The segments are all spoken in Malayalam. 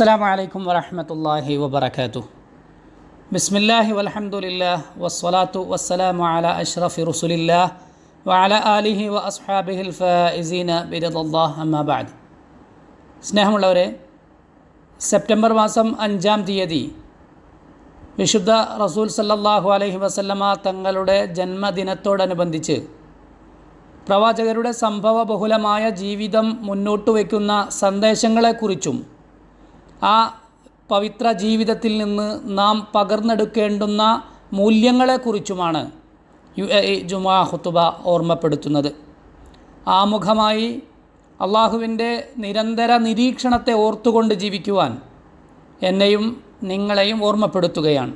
അസ്സാം വലൈക്കും വരഹമത്തല്ലാഹി വബർക്കാത്തു ബിസ്മില്ലാഹി വലഹമുല്ലാ വസ്വലാത്തു വസ്സലാമു അല അഷ്റഫി റുസുലില്ലാ വഅല ആലിഹി വ അസ്ഹാബിഹിൽ ഫൈസീന അമ്മാബാദ് സ്നേഹമുള്ളവരെ സെപ്റ്റംബർ മാസം അഞ്ചാം തീയതി വിശുദ്ധ റസൂൽ സല്ലല്ലാഹു അലൈഹി വസല്ലമ തങ്ങളുടെ ജന്മദിനത്തോടനുബന്ധിച്ച് പ്രവാചകരുടെ സംഭവബഹുലമായ ജീവിതം മുന്നോട്ട് വയ്ക്കുന്ന സന്ദേശങ്ങളെക്കുറിച്ചും ആ പവിത്ര ജീവിതത്തിൽ നിന്ന് നാം പകർന്നെടുക്കേണ്ടുന്ന മൂല്യങ്ങളെക്കുറിച്ചുമാണ് യു എ ഇ ജുമാ ഹുത്തുബ ഓർമ്മപ്പെടുത്തുന്നത്. ആമുഖമായി അള്ളാഹുവിന്റെ നിരന്തര നിരീക്ഷണത്തെ ഓർത്തുകൊണ്ട് ജീവിക്കുവാൻ എന്നെയും നിങ്ങളെയും ഓർമ്മപ്പെടുത്തുകയാണ്.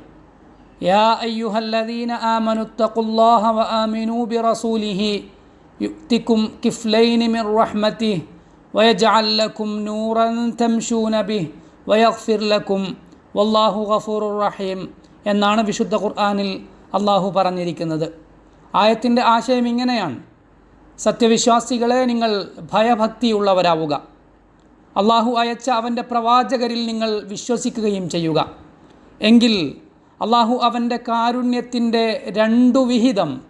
യാ അയ്യുഹല്ലദീന ആമനുത്തഖുല്ലാഹ വ യുക്തിക്കും കിഫ്ലൈനി മിർ ലക്കും നൂറൻ തംശൂന വയഗ്ഫിർ ലക്കും. വല്ലാഹു ഗഫൂറുർ റഹീം എന്നാണ് വിശുദ്ധ ഖുർആാനിൽ അള്ളാഹു പറഞ്ഞിരിക്കുന്നത്. ആയത്തിന്റെ ആശയം ഇങ്ങനെയാണ്. സത്യവിശ്വാസികളെ നിങ്ങൾ ഭയഭക്തിയുള്ളവരാവുക. അള്ളാഹു അയച്ച അവന്റെ പ്രവാചകരിൽ നിങ്ങൾ വിശ്വസിക്കുകയും ചെയ്യുക. എങ്കിൽ അള്ളാഹു അവന്റെ കാരുണ്യത്തിന്റെ രണ്ടു വിഹിതം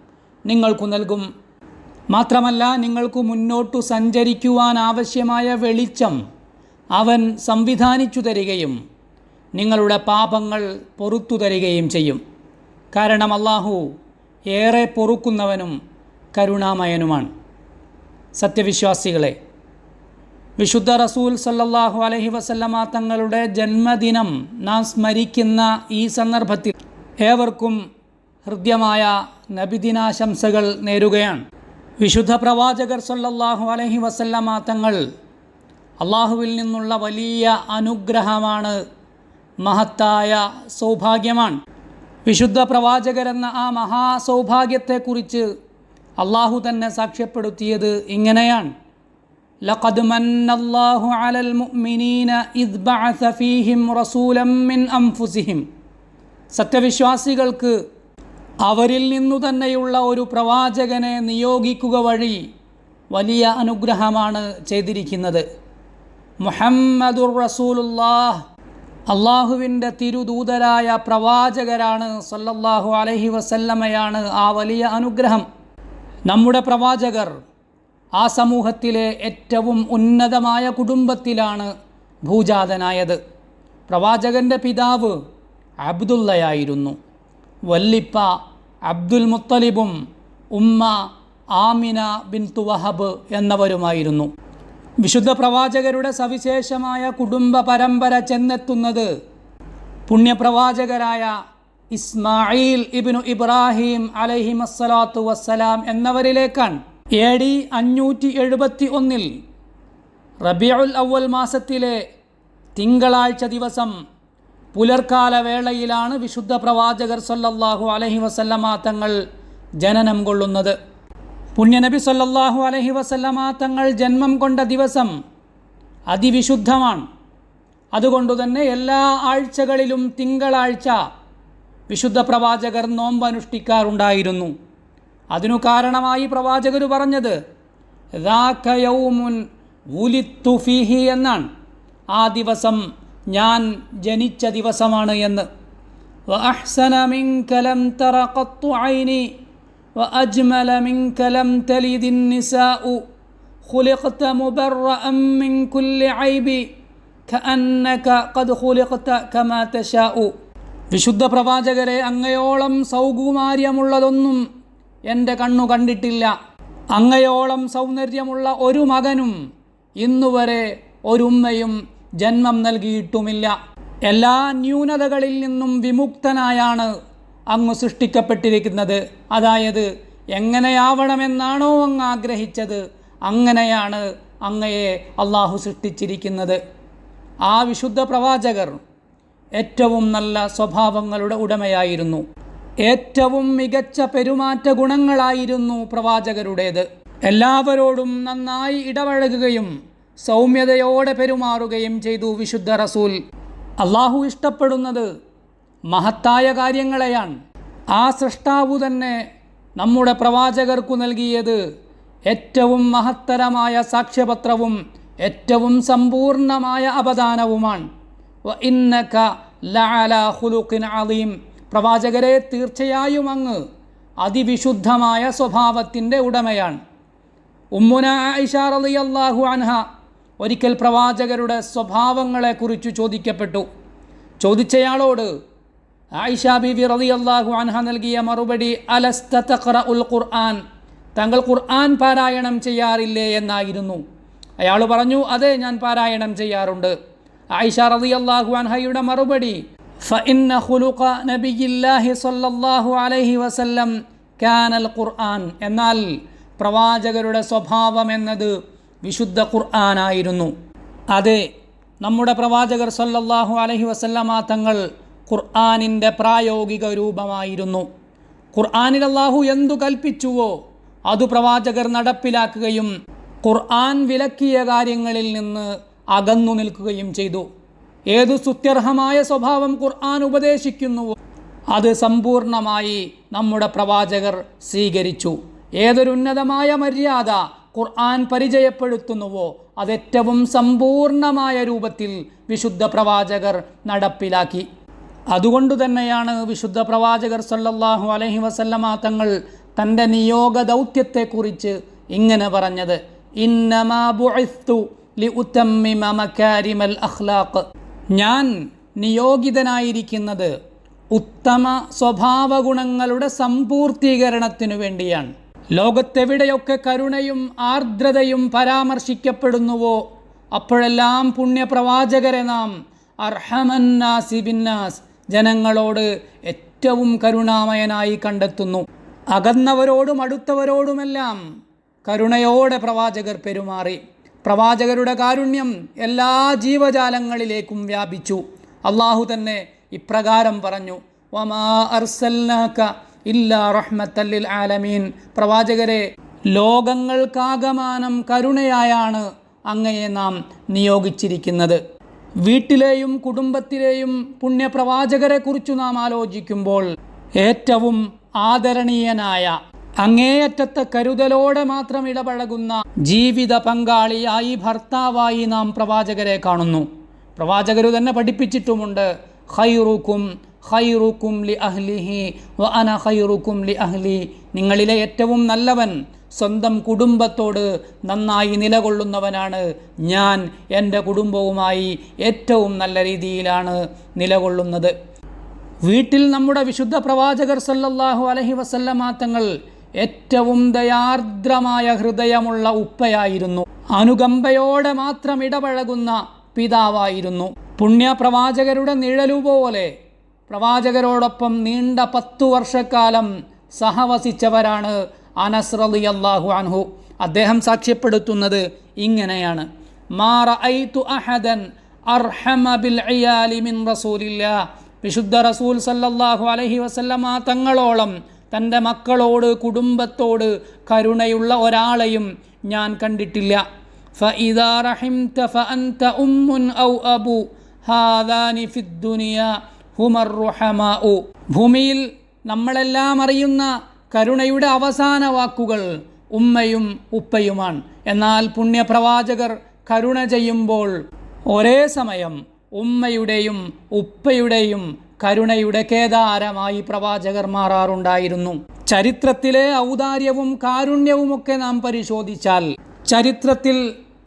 നിങ്ങൾക്കു നൽകും. മാത്രമല്ല നിങ്ങൾക്ക് മുന്നോട്ടു സഞ്ചരിക്കുവാനാവശ്യമായ വെളിച്ചം അവൻ സംവിധാനിച്ചു തരികയും നിങ്ങളുടെ പാപങ്ങൾ പൊറത്തു തരികയും ചെയ്യും. കാരണം അള്ളാഹു ഏറെ പൊറുക്കുന്നവനും കരുണാമയനുമാണ്. സത്യവിശ്വാസികളെ വിശുദ്ധ റസൂൽ സല്ലാഹു അലഹി വസല്ലമ തങ്ങളുടെ ജന്മദിനം നാം സ്മരിക്കുന്ന ഈ സന്ദർഭത്തിൽ ഏവർക്കും ഹൃദ്യമായ നബിദിനാശംസകൾ നേരുകയാണ്. വിശുദ്ധ പ്രവാചകർ സല്ലാഹു അലഹി വസല്ലമ തങ്ങൾ അള്ളാഹുവിൽ നിന്നുള്ള വലിയ അനുഗ്രഹമാണ് മഹത്തായ സൗഭാഗ്യമാണ് വിശുദ്ധ പ്രവാചകരെന്ന ആ മഹാസൗഭാഗ്യത്തെക്കുറിച്ച് അള്ളാഹു തന്നെ സാക്ഷ്യപ്പെടുത്തിയത് ഇങ്ങനെയാണ് لقد من الله على المؤمنين إذ بعث فيهم رسولا من أنفسهم സത്യവിശ്വാസികൾക്ക് അവരിൽ നിന്നു തന്നെയുള്ള ഒരു പ്രവാചകനെ നിയോഗിക്കുക വഴി വലിയ അനുഗ്രഹമാണ് ചെയ്തിരിക്കുന്നത് മുഹമ്മദുർ റസൂലുല്ലാഹ് അള്ളാഹുവിന്റെ തിരുദൂതരായ പ്രവാചകരാണ് സല്ലല്ലാഹു അലൈഹി വസല്ലമയാണ് ആ വലിയ അനുഗ്രഹം. നമ്മുടെ പ്രവാചകർ ആ സമൂഹത്തിലെ ഏറ്റവും ഉന്നതമായ കുടുംബത്തിലാണ് ഭൂജാതനായത്. പ്രവാചകന്റെ പിതാവ് അബ്ദുള്ളയായിരുന്നു. വല്ലിപ്പ അബ്ദുൽ മുത്തലിബും ഉമ്മ ആമിന ബിൻ തുവഹബ് എന്നവരുമായിരുന്നു. വിശുദ്ധ പ്രവാചകരുടെ സവിശേഷമായ കുടുംബ പരമ്പര ചെന്നെത്തുന്നത് പുണ്യപ്രവാചകരായ ഇസ്മായിൽ ഇബിനു ഇബ്രാഹിം അലഹിം അസ്സലാത്തു വസ്സലാം എന്നവരിലേക്കാണ്. എ ഡി അഞ്ഞൂറ്റി എഴുപത്തി ഒന്നിൽ റബിയുൽ അവൽ മാസത്തിലെ തിങ്കളാഴ്ച ദിവസം പുലർക്കാല വേളയിലാണ് വിശുദ്ധ പ്രവാചകർ സല്ലല്ലാഹു അലഹി വസല്ലമ തങ്ങൾ ജനനം കൊള്ളുന്നത് പുണ്യനബി സല്ലാഹു അലഹി വസല്ലമ തങ്ങൾ ജന്മം കൊണ്ട ദിവസം അതിവിശുദ്ധമാണ്. അതുകൊണ്ടുതന്നെ എല്ലാ ആഴ്ചകളിലും തിങ്കളാഴ്ച വിശുദ്ധ പ്രവാചകർ നോമ്പനുഷ്ഠിക്കാറുണ്ടായിരുന്നു. അതിനു കാരണമായി പ്രവാചകർ പറഞ്ഞത് യൗമുൻ എന്നാണ്. ആ ദിവസം ഞാൻ ജനിച്ച ദിവസമാണ് എന്ന്. وأجمل منك لم تلد النساء خلقت مبرأ من كل عيب كأنك قد خلقت كما تشاء വിശുദ്ധ പ്രവാചകരെ അങ്ങയോളം സൗകുമാര്യമുള്ളതൊന്നും എൻ്റെ കണ്ണു കണ്ടിട്ടില്ല അങ്ങയോളം സൗന്ദര്യമുള്ള ഒരു മകനും ഇന്നുവരെ ഒരുമ്മയും ജന്മം നൽകിയിട്ടുമില്ല എല്ലാ ന്യൂനതകളിൽ നിന്നും വിമുക്തനായാണ് അങ്ങ് സൃഷ്ടിക്കപ്പെട്ടിരിക്കുന്നത്. അതായത് എങ്ങനെയാവണമെന്നാണോ അങ്ങ് ആഗ്രഹിച്ചത് അങ്ങനെയാണ് അങ്ങയെ അള്ളാഹു സൃഷ്ടിച്ചിരിക്കുന്നത്. ആ വിശുദ്ധ പ്രവാചകർ ഏറ്റവും നല്ല സ്വഭാവങ്ങളുടെ ഉടമയായിരുന്നു. ഏറ്റവും മികച്ച പെരുമാറ്റ ഗുണങ്ങളായിരുന്നു പ്രവാചകരുടേത്. എല്ലാവരോടും നന്നായി ഇടപഴകുകയും സൗമ്യതയോടെ പെരുമാറുകയും ചെയ്തു വിശുദ്ധ റസൂൽ. അള്ളാഹു ഇഷ്ടപ്പെടുന്നത് മഹത്തായ കാര്യങ്ങളെയാണ്. ആ സൃഷ്ടാവു തന്നെ നമ്മുടെ പ്രവാചകർക്കു നൽകിയത് ഏറ്റവും മഹത്തരമായ സാക്ഷ്യപത്രവും ഏറ്റവും സമ്പൂർണമായ അപദാനവുമാണ്. അളീം പ്രവാചകരെ തീർച്ചയായും അങ്ങ് അതിവിശുദ്ധമായ സ്വഭാവത്തിന്റെ ഉടമയാണ്. ഉമ്മുന ഐഷാർ അലി അള്ളാഹു അൻഹ ഒരിക്കൽ പ്രവാചകരുടെ സ്വഭാവങ്ങളെക്കുറിച്ച് ചോദിക്കപ്പെട്ടു. ചോദിച്ചയാളോട് ആയിഷ ബിബി റതി അള്ളാഹു അൻഹ നൽകിയ മറുപടി അലസ്തഖറ ഉൽ ഖുർആൻ തങ്ങൾ ഖുർആൻ പാരായണം ചെയ്യാറില്ലേ എന്നായിരുന്നു. അയാൾ പറഞ്ഞു അതെ ഞാൻ പാരായണം ചെയ്യാറുണ്ട്. ആയിഷ റതി അള്ളാഹു അൻഹയുടെ മറുപടി ഫഇന്ന അലൈഹി വസല്ലം ഖുർആൻ. എന്നാൽ പ്രവാചകരുടെ സ്വഭാവം എന്നത് വിശുദ്ധ ഖുർആനായിരുന്നു. അതെ നമ്മുടെ പ്രവാചകർ സല്ലല്ലാഹു അലൈഹി വസല്ലമ തങ്ങൾ ഖുർആനിന്റെ പ്രായോഗിക രൂപമായിരുന്നു. ഖുർആാനിൽ അള്ളാഹു എന്തു കൽപ്പിച്ചുവോ അതു പ്രവാചകർ നടപ്പിലാക്കുകയും ഖുർആൻ വിലക്കിയ കാര്യങ്ങളിൽ നിന്ന് അകന്നു നിൽക്കുകയും ചെയ്തു. ഏതു സുത്യർഹമായ സ്വഭാവം ഖുർആൻ ഉപദേശിക്കുന്നുവോ അത് സമ്പൂർണമായി നമ്മുടെ പ്രവാചകർ സ്വീകരിച്ചു. ഏതൊരു ഉന്നതമായ മര്യാദ ഖുർആൻ പരിചയപ്പെടുത്തുന്നുവോ അതേറ്റവും സമ്പൂർണമായ രൂപത്തിൽ വിശുദ്ധ പ്രവാചകർ നടപ്പിലാക്കി. അതുകൊണ്ട് തന്നെയാണ് വിശുദ്ധ പ്രവാചകർ സല്ലല്ലാഹു അലഹി വസല്ലമ തങ്ങൾ തന്റെ നിയോഗ ദൗത്യത്തെക്കുറിച്ച് ഇങ്ങനെ പറഞ്ഞത്. അഖ്ലാഖ്. ഞാൻ നിയോഗിതനായിരിക്കുന്നത് ഉത്തമ സ്വഭാവ ഗുണങ്ങളുടെ സമ്പൂർത്തീകരണത്തിനു വേണ്ടിയാണ്. ലോകത്തെവിടെയൊക്കെ കരുണയും ആർദ്രതയും പരാമർശിക്കപ്പെടുന്നുവോ അപ്പോഴെല്ലാം പുണ്യപ്രവാചകരെ നാം അർഹമന്നാസി ബിന്നാസ് ജനങ്ങളോട് ഏറ്റവും കരുണാമയനായി കണ്ടെത്തുന്നു. അകന്നവരോടും അടുത്തവരോടുമെല്ലാം കരുണയോടെ പ്രവാചകർ പെരുമാറി. പ്രവാചകരുടെ കാരുണ്യം എല്ലാ ജീവജാലങ്ങളിലേക്കും വ്യാപിച്ചു. അള്ളാഹു തന്നെ ഇപ്രകാരം പറഞ്ഞു വമാ ഇല്ലാ ആലമീൻ. പ്രവാചകരെ ലോകങ്ങൾക്കാകമാനം കരുണയായാണ് അങ്ങയെ നാം നിയോഗിച്ചിരിക്കുന്നത്. വീട്ടിലെയും കുടുംബത്തിലെയും പുണ്യപ്രവാചകരെ കുറിച്ചു നാം ആലോചിക്കുമ്പോൾ ഏറ്റവും ആദരണീയനായ അങ്ങേയറ്റത്തെ കരുതലോടെ മാത്രം ഇടപഴകുന്ന ജീവിത പങ്കാളിയായി ഭർത്താവായി നാം പ്രവാചകരെ കാണുന്നു. പ്രവാചകർ തന്നെ പഠിപ്പിച്ചിട്ടുമുണ്ട് ഹൈറുക്കും ഹൈറുക്കും ലി അഹ്ലിഹി വ അന ഹൈറുക്കും ലി അഹ്ലി നിങ്ങളിലെ ഏറ്റവും നല്ലവൻ സ്വന്തം കുടുംബത്തോട് നന്നായി നിലകൊള്ളുന്നവനാണ് ഞാൻ. എന്റെ കുടുംബവുമായി ഏറ്റവും നല്ല രീതിയിലാണ് നിലകൊള്ളുന്നത്. വീട്ടിൽ നമ്മുടെ വിശുദ്ധ പ്രവാചകർ സല്ലല്ലാഹു അലഹി വസല്ലമ തങ്ങൾ ഏറ്റവും ദയാർദ്രമായ ഹൃദയമുള്ള ഉപ്പയായിരുന്നു. അനുകമ്പയോടെ മാത്രം ഇടപഴകുന്ന പിതാവായിരുന്നു. പുണ്യപ്രവാചകരുടെ നിഴലുപോലെ പ്രവാചകരോടൊപ്പം നീണ്ട പത്തു വർഷക്കാലം സഹവസിച്ചവരാണ് അനസ് അലി അള്ളാഹു അൻഹു അദ്ദേഹം സാക്ഷ്യപ്പെടുത്തുന്നത് ഇങ്ങനെയാണ്. വിശുദ്ധ റസൂൽ സല്ലാഹു അലഹി വസല്ലമ തങ്ങളോളം തന്റെ മക്കളോട് കുടുംബത്തോട് കരുണയുള്ള ഒരാളെയും ഞാൻ കണ്ടിട്ടില്ല. ഫഇദാ റഹിംത ഉമ്മുൻ ഔ അബു. ഹാദാനി ഹുമർ ഭൂമിയിൽ നമ്മളെല്ലാം അറിയുന്ന കരുണയുടെ അവസാന വാക്കുകൾ ഉമ്മയും ഉപ്പയുമാണ്. എന്നാൽ പുണ്യപ്രവാചകർ കരുണ ചെയ്യുമ്പോൾ ഒരേ സമയം ഉമ്മയുടെയും ഉപ്പയുടെയും കരുണയുടെ കേദാരമായി പ്രവാചകർ മാറാറുണ്ടായിരുന്നു. ചരിത്രത്തിലെ ഔദാര്യവും കാരുണ്യവുമൊക്കെ നാം പരിശോധിച്ചാൽ ചരിത്രത്തിൽ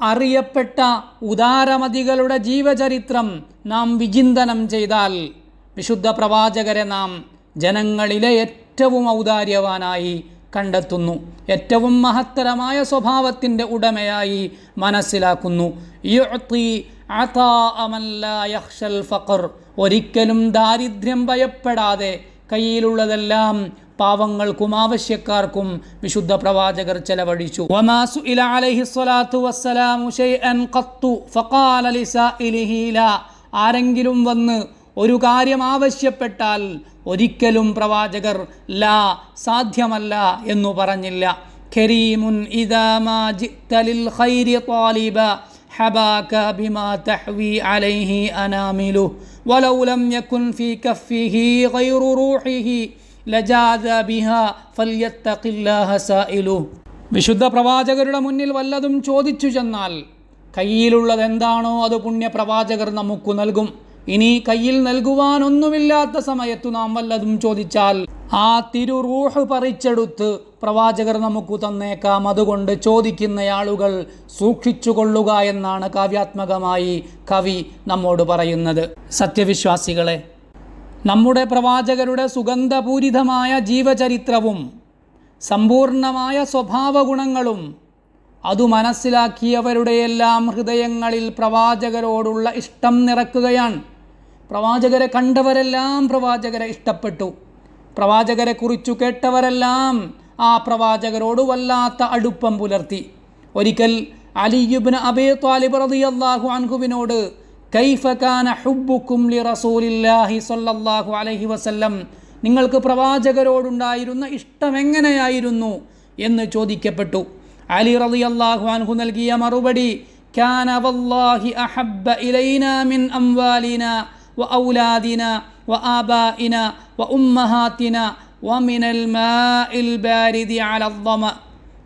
അറിയപ്പെട്ട ഉദാരമതികളുടെ ജീവചരിത്രം നാം വിചിന്തനം ചെയ്താൽ വിശുദ്ധ പ്രവാചകരെ നാം ജനങ്ങളിലെ ഏറ്റവും ഔദാര്യവാനായി കണ്ടെത്തുന്നു. ഏറ്റവും മഹത്തരമായ സ്വഭാവത്തിന്റെ ഉടമയായി മനസ്സിലാക്കുന്നു. ഫഖർ. ഒരിക്കലും ദാരിദ്ര്യം ഭയപ്പെടാതെ കയ്യിലുള്ളതെല്ലാം പാവങ്ങൾക്കും ആവശ്യക്കാർക്കും വിശുദ്ധ പ്രവാചകർ ചെലവഴിച്ചു. ആരെങ്കിലും വന്ന് ഒരു കാര്യം ആവശ്യപ്പെട്ടാൽ ഒരിക്കലും പ്രവാചകർ ലാ സാധ്യമല്ല എന്നു പറഞ്ഞില്ല കരീമുൻ ഇദാമാ ജിഅ്ത ലിൽ ഖൈരി ത്വാലിബ حباك بما تحوي عليه أنامله ولو لم يكن في كفه غير روحه ലജാദ ബിഹ ഫല്യത്തഖില്ലാഹ സായിലു വിശുദ്ധ പ്രവാചകരുടെ മുന്നിൽ വല്ലതും ചോദിച്ചു ചെന്നാൽ കയ്യിലുള്ളത് എന്താണോ അത് പുണ്യപ്രവാചകർ നമുക്ക് നൽകും ഇനി കയ്യിൽ നൽകുവാനൊന്നുമില്ലാത്ത സമയത്തു നാം വല്ലതും ചോദിച്ചാൽ ആ തിരുറൂഹ് പറിച്ചെടുത്ത് പ്രവാചകർ നമുക്ക് തന്നേക്കാം. അതുകൊണ്ട് ചോദിക്കുന്ന ആളുകൾ സൂക്ഷിച്ചുകൊള്ളുക എന്നാണ് കാവ്യാത്മകമായി കവി നമ്മോട് പറയുന്നത്. സത്യവിശ്വാസികളെ നമ്മുടെ പ്രവാചകരുടെ സുഗന്ധപൂരിതമായ ജീവചരിത്രവും സമ്പൂർണമായ സ്വഭാവഗുണങ്ങളും അതു മനസ്സിലാക്കിയവരുടെയെല്ലാം ഹൃദയങ്ങളിൽ പ്രവാചകരോടുള്ള ഇഷ്ടം നിറക്കുകയാണ്. പ്രവാചകരെ കണ്ടവരെല്ലാം പ്രവാചകരെ ഇഷ്ടപ്പെട്ടു. പ്രവാചകരെ കുറിച്ചു കേട്ടവരെല്ലാം ആ പ്രവാചകരോട് വല്ലാത്ത അടുപ്പം പുലർത്തി. ഒരിക്കൽ അലിയുബിന് അബേ താലിബ് റളിയല്ലാഹു അൻഹുവിനോട് കൈഫ കാന ഹുബ്ബുക്കും ലി റസൂലില്ലാഹി സ്വല്ലല്ലാഹു അലൈഹി വസല്ലം നിങ്ങൾക്ക് പ്രവാചകരോടുണ്ടായിരുന്ന ഇഷ്ടം എങ്ങനെയായിരുന്നു? എന്ന് ചോദിക്കപ്പെട്ടു. അലി റളിയല്ലാഹു അൻഹു നൽകിയ മറുപടി കാന വല്ലാഹി അഹബ്ബ ഇലൈനാ മിൻ അംവാലിന വ ഔലാദിന വ ആബാഇന വ ഉമ്മഹാത്തിന വ മിനൽ മാഇൽ ബാരിദി അലദ്ദമ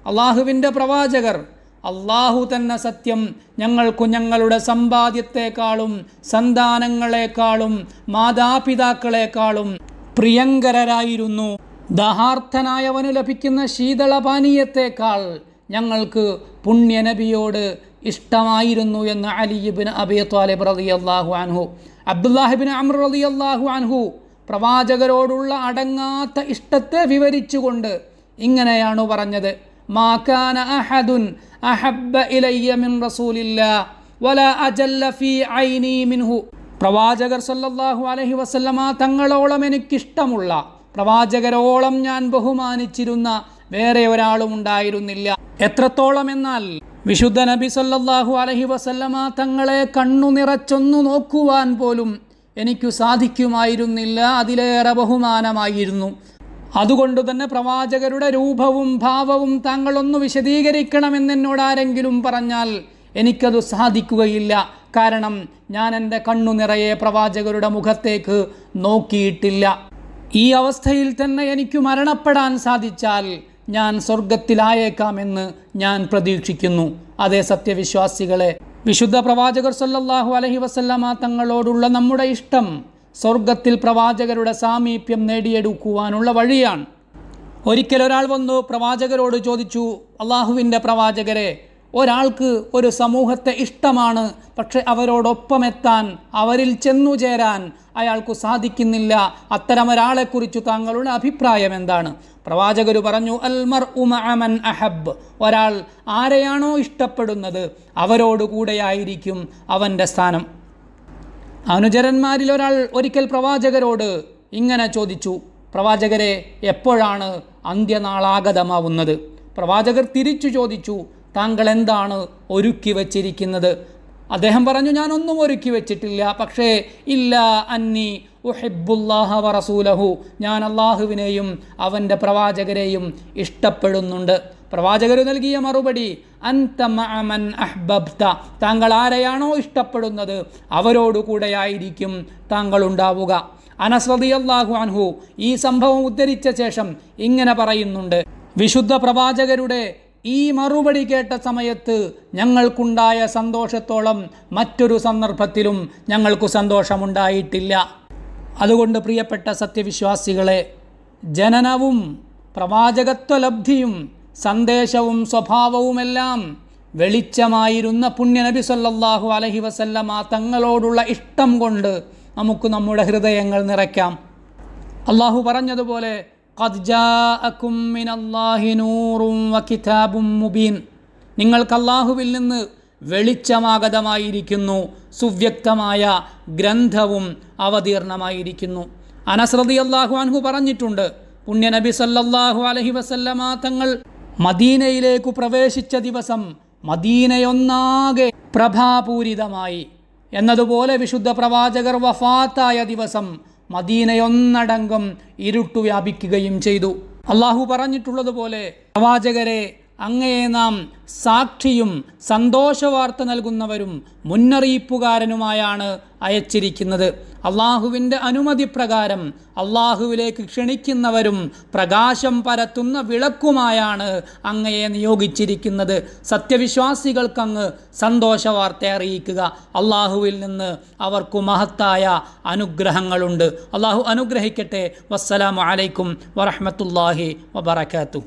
അള്ളാഹുവിന്റെ പ്രവാചകർ അള്ളാഹു തന്നെ സത്യം ഞങ്ങൾക്ക് ഞങ്ങളുടെ സമ്പാദ്യത്തെക്കാളും സന്താനങ്ങളെക്കാളും മാതാപിതാക്കളെക്കാളും പ്രിയങ്കരരായിരുന്നു. ദഹാർത്ഥനായവന് ലഭിക്കുന്ന ശീതളപാനീയത്തേക്കാൾ ഞങ്ങൾക്ക് പുണ്യനബിയോട് ഇഷ്ടമായിരുന്നു എന്ന് അലിയിബിൻ അബിയ ത്വാലിബ് റതി അള്ളാഹു അൻഹു. അബ്ദുല്ലാഹിബിൻ അമർ അള്ളാഹു അൻഹു പ്രവാചകരോടുള്ള അടങ്ങാത്ത ഇഷ്ടത്തെ വിവരിച്ചുകൊണ്ട് ഇങ്ങനെയാണ് പറഞ്ഞത്. മാക്കാന അഹദുൻ അഹബ്ബ ഇലയ്യ മിൻ റസൂലില്ലാ വല അജല്ല ഫീ ഐനി മിൻഹു. പ്രവാചകർ സല്ലല്ലാഹു അലൈഹി വസല്ലമ തങ്ങളോളം എനിക്കിഷ്ടമുള്ള പ്രവാചകരോളം ഞാൻ ബഹുമാനിച്ചിരുന്ന വേറെ ഒരാളും ഉണ്ടായിരുന്നില്ല. എത്രത്തോളം എന്നാൽ വിശുദ്ധ നബി സല്ലാഹു അലഹി വസല്ലമ തങ്ങളെ കണ്ണു നിറച്ചൊന്നു നോക്കുവാൻ പോലും എനിക്കു സാധിക്കുമായിരുന്നില്ല. അതിലേറെ ബഹുമാനമായിരുന്നു. അതുകൊണ്ട് തന്നെ പ്രവാചകരുടെ രൂപവും ഭാവവും താങ്കളൊന്ന് വിശദീകരിക്കണമെന്ന് എന്നോട് ആരെങ്കിലും പറഞ്ഞാൽ എനിക്കത് സാധിക്കുകയില്ല. കാരണം ഞാൻ എന്റെ കണ്ണു നിറയെ പ്രവാചകരുടെ മുഖത്തേക്ക് നോക്കിയിട്ടില്ല. ഈ അവസ്ഥയിൽ തന്നെ എനിക്ക് മരണപ്പെടാൻ സാധിച്ചാൽ ഞാൻ സ്വർഗത്തിലായേക്കാമെന്ന് ഞാൻ പ്രതീക്ഷിക്കുന്നു. അതേ സത്യവിശ്വാസികളെ വിശുദ്ധ പ്രവാചകർ സല്ലാഹു അലഹി വസല്ലമ തങ്ങളോടുള്ള നമ്മുടെ ഇഷ്ടം സ്വർഗത്തിൽ പ്രവാചകരുടെ സാമീപ്യം നേടിയെടുക്കുവാനുള്ള വഴിയാണ്. ഒരിക്കൽ ഒരാൾ വന്നു പ്രവാചകരോട് ചോദിച്ചു അള്ളാഹുവിന്റെ പ്രവാചകരെ ഒരാൾക്ക് ഒരു സമൂഹത്തെ ഇഷ്ടമാണ് പക്ഷെ അവരോടൊപ്പം എത്താൻ അവരിൽ ചെന്നു ചേരാൻ അയാൾക്ക് സാധിക്കുന്നില്ല. അത്തരം ഒരാളെക്കുറിച്ച് താങ്കളുടെ അഭിപ്രായം എന്താണ്? പ്രവാചകർ പറഞ്ഞു അൽമർ ഉമഅമൻ അഹബ്. ഒരാൾ ആരെയാണോ ഇഷ്ടപ്പെടുന്നത് അവരോടുകൂടെയായിരിക്കും അവന്റെ സ്ഥാനം. അനുചരന്മാരിൽ ഒരാൾ ഒരിക്കൽ പ്രവാചകരോട് ഇങ്ങനെ ചോദിച്ചു പ്രവാചകരെ എപ്പോഴാണ് അന്ത്യനാളാഗതമാവുന്നത്? പ്രവാചകർ തിരിച്ചു ചോദിച്ചു താങ്കൾ എന്താണ് ഒരുക്കി വച്ചിരിക്കുന്നത്? അദ്ദേഹം പറഞ്ഞു ഞാനൊന്നും ഒരുക്കി വെച്ചിട്ടില്ല. പക്ഷേ ഇല്ല അന്നി ഉഹിബുല്ലാഹ വറസൂലഹു ഞാൻ അള്ളാഹുവിനെയും അവന്റെ പ്രവാചകരെയും ഇഷ്ടപ്പെടുന്നുണ്ട്. പ്രവാചകർ നൽകിയ മറുപടി അന്തമൻ അഹ്ബബ്ത. താങ്കൾ ആരെയാണോ ഇഷ്ടപ്പെടുന്നത് അവരോടുകൂടെയായിരിക്കും താങ്കൾ ഉണ്ടാവുക. അനസ്രതി അള്ളാഹു അൻഹു ഈ സംഭവം ഉദ്ധരിച്ച ശേഷം ഇങ്ങനെ പറയുന്നുണ്ട്. വിശുദ്ധ പ്രവാചകരുടെ ഈ മറുപടി കേട്ട സമയത്ത് ഞങ്ങൾക്കുണ്ടായ സന്തോഷത്തോളം മറ്റൊരു സന്ദർഭത്തിലും ഞങ്ങൾക്ക് സന്തോഷമുണ്ടായിട്ടില്ല. അതുകൊണ്ട് പ്രിയപ്പെട്ട സത്യവിശ്വാസികളെ ജനനവും പ്രവാചകത്വലബ്ധിയും സന്ദേശവും സ്വഭാവവുമെല്ലാം വെളിച്ചമായിരുന്ന പുണ്യനബി സല്ലാഹു അലഹി വസല്ലമ തങ്ങളോടുള്ള ഇഷ്ടം കൊണ്ട് നമുക്ക് നമ്മുടെ ഹൃദയങ്ങൾ നിറയ്ക്കാം. അള്ളാഹു പറഞ്ഞതുപോലെ "ഖദ് ജാഅക്കും മിനല്ലാഹി നൂറും വകിതാബും മുബീൻ. നിങ്ങൾക്ക് അള്ളാഹുവിൽ നിന്ന് വെളിച്ചമാഗതമായിരിക്കുന്നു സുവ്യക്തമായ ഗ്രന്ഥവും അവതീർണമായിരിക്കുന്നു. അനസ്രതി അള്ളാഹു അൻഹു പറഞ്ഞിട്ടുണ്ട് പുണ്യനബി സല്ലല്ലാഹു അലഹി വസല്ലമ തങ്ങൾ മദീനയിലേക്ക് പ്രവേശിച്ച ദിവസം മദീനയൊന്നാകെ പ്രഭാപൂരിതമായി. എന്നതുപോലെ വിശുദ്ധ പ്രവാചകർ വഫാത്തായ ദിവസം മദീനയൊന്നടങ്കം ഇരുട്ടു വ്യാപിക്കുകയും ചെയ്തു. അള്ളാഹു പറഞ്ഞിട്ടുള്ളതുപോലെ പ്രവാചകരെ അങ്ങയെ നാം സാക്ഷിയും സന്തോഷവാർത്ത നൽകുന്നവരും മുന്നറിയിപ്പുകാരനുമായാണ് അയച്ചിരിക്കുന്നത്. അള്ളാഹുവിന്റെ അനുമതി പ്രകാരം അള്ളാഹുവിലേക്ക് ക്ഷണിക്കുന്നവരും പ്രകാശം പരത്തുന്ന വിളക്കുമായാണ് അങ്ങയെ നിയോഗിച്ചിരിക്കുന്നത്. സത്യവിശ്വാസികൾക്കങ്ങ് സന്തോഷവാർത്ത അറിയിക്കുക. അള്ളാഹുവിൽ നിന്ന് അവർക്കു മഹത്തായ അനുഗ്രഹങ്ങളുണ്ട്. അള്ളാഹു അനുഗ്രഹിക്കട്ടെ. വസ്സലാമു അലൈക്കും വറഹമത്തല്ലാഹി വബർക്കാത്തു